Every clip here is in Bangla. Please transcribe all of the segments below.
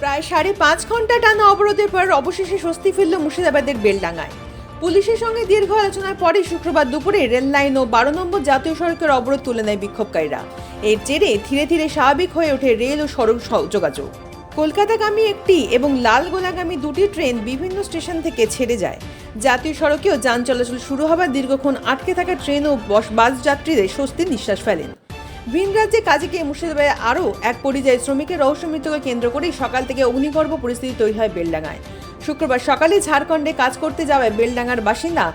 প্রায় সাড়ে পাঁচ ঘণ্টা টানা অবরোধের পর অবশেষে স্বস্তি ফিরল মুর্শিদাবাদের বেলডাঙ্গায়। পুলিশের সঙ্গে দীর্ঘ আলোচনার পরে শুক্রবার দুপুরে রেল লাইন ও বারো নম্বর জাতীয় সড়কের অবরোধ তুলে নেয় বিক্ষোভকারীরা। এর জেরে ধীরে ধীরে স্বাভাবিক হয়ে ওঠে রেল ও সড়ক যোগাযোগ। কলকাতাগামী একটি এবং লালগোলাগামী দুটি ট্রেন বিভিন্ন স্টেশন থেকে ছেড়ে যায়। জাতীয় সড়কেও যান চলাচল শুরু হবার দীর্ঘক্ষণ আটকে থাকা ট্রেন ও বাস যাত্রীদের স্বস্তির নিঃশ্বাস ফেলেন। ভিন রাজ্যে কাজে গিয়ে মুর্শিদাবাদে আরও এক পরিযায়ী শ্রমিকের রহস্য মৃত্যুকে কেন্দ্র করেই সকাল থেকে অগ্নিগর্ভ পরিস্থিতি তৈরি হয় বেলডাঙ্গায়। শুক্রবার সকালে ঝাড়খণ্ডে কাজ করতে যাওয়ায় বেলডাঙ্গার বাসিন্দা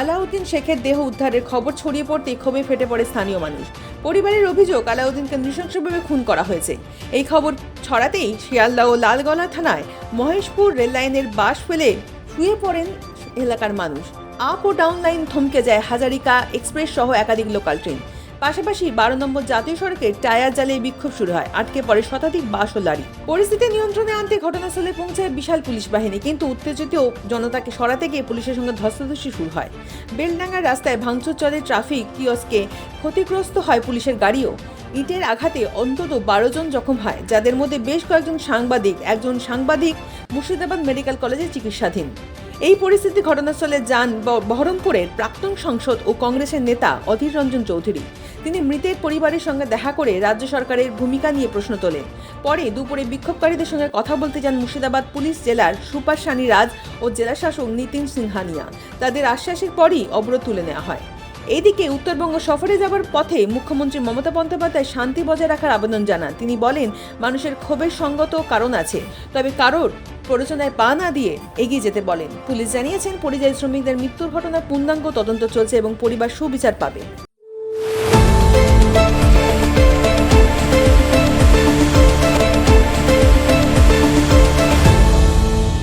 আলাউদ্দিন শেখের দেহ উদ্ধারের খবর ছড়িয়ে পড়তেই ক্ষোভে ফেটে পড়ে স্থানীয় মানুষ। পরিবারের অভিযোগ, আলাউদ্দিনকে নৃশংসভাবে খুন করা হয়েছে। এই খবর ছড়াতেই শিয়ালদা ও লালগলা থানায় মহেশপুর রেললাইনের বাস ফেলে শুয়ে পড়েন এলাকার মানুষ। আপ ও ডাউন লাইন থমকে যায় হাজারিকা এক্সপ্রেস সহ একাধিক লোকাল ট্রেন। পাশাপাশি বারো নম্বর জাতীয় সড়কে টায়ার জ্বালিয়ে বিক্ষোভ শুরু হয়। আটকে পড়ে শতাধিক বাস ও লারি পরিস্থিতি নিয়ন্ত্রণে আনতে ঘটনাস্থলে পৌঁছায় বিশাল পুলিশ বাহিনী, কিন্তু উত্তেজিত জনতাকে সরাতে গিয়ে পুলিশের সঙ্গে ধস্তাধস্তি শুরু হয়। বেলডাঙ্গার রাস্তায় ভাঙচুর চলে ট্রাফিক কিয়স্কে। ক্ষতিগ্রস্ত হয় পুলিশের গাড়িও। ইটের আঘাতে অন্তত বারো জন জখম হয়, যাদের মধ্যে বেশ কয়েকজন সাংবাদিক, একজন সাংবাদিক মুর্শিদাবাদ মেডিকেল কলেজে চিকিৎসাধীন। এই পরিস্থিতি ঘটনাস্থলে যান বহরমপুরের প্রাক্তন সংসদ ও কংগ্রেসের নেতা অধীর রঞ্জন চৌধুরী। তিনি মৃতের পরিবারের সঙ্গে দেখা করে রাজ্য সরকারের ভূমিকা নিয়ে প্রশ্ন তোলেন। পরে দুপুরে বিক্ষোভকারীদের সঙ্গে কথা বলতে যান মুর্শিদাবাদ পুলিশ জেলার সুপার সানি রাজ ও জেলা শাসক নিতিন সিংহানিয়া তাদের আশ্বাসের পরই অবরোধ তুলে নেওয়া হয়। এদিকে উত্তরবঙ্গ সফরে যাবার পথে মুখ্যমন্ত্রী মমতা বন্দ্যোপাধ্যায় শান্তি বজায় রাখার আবেদন জানান। তিনি বলেন, মানুষের ক্ষোভের সঙ্গত কারণ আছে, তবে কারোর প্ররোচনায় পা না দিয়ে এগিয়ে যেতে বলেন। পুলিশ জানিয়েছেন, পরিযায়ী শ্রমিকদের মৃত্যুর ঘটনার পূর্ণাঙ্গ তদন্ত চলছে এবং পরিবার সুবিচার পাবে।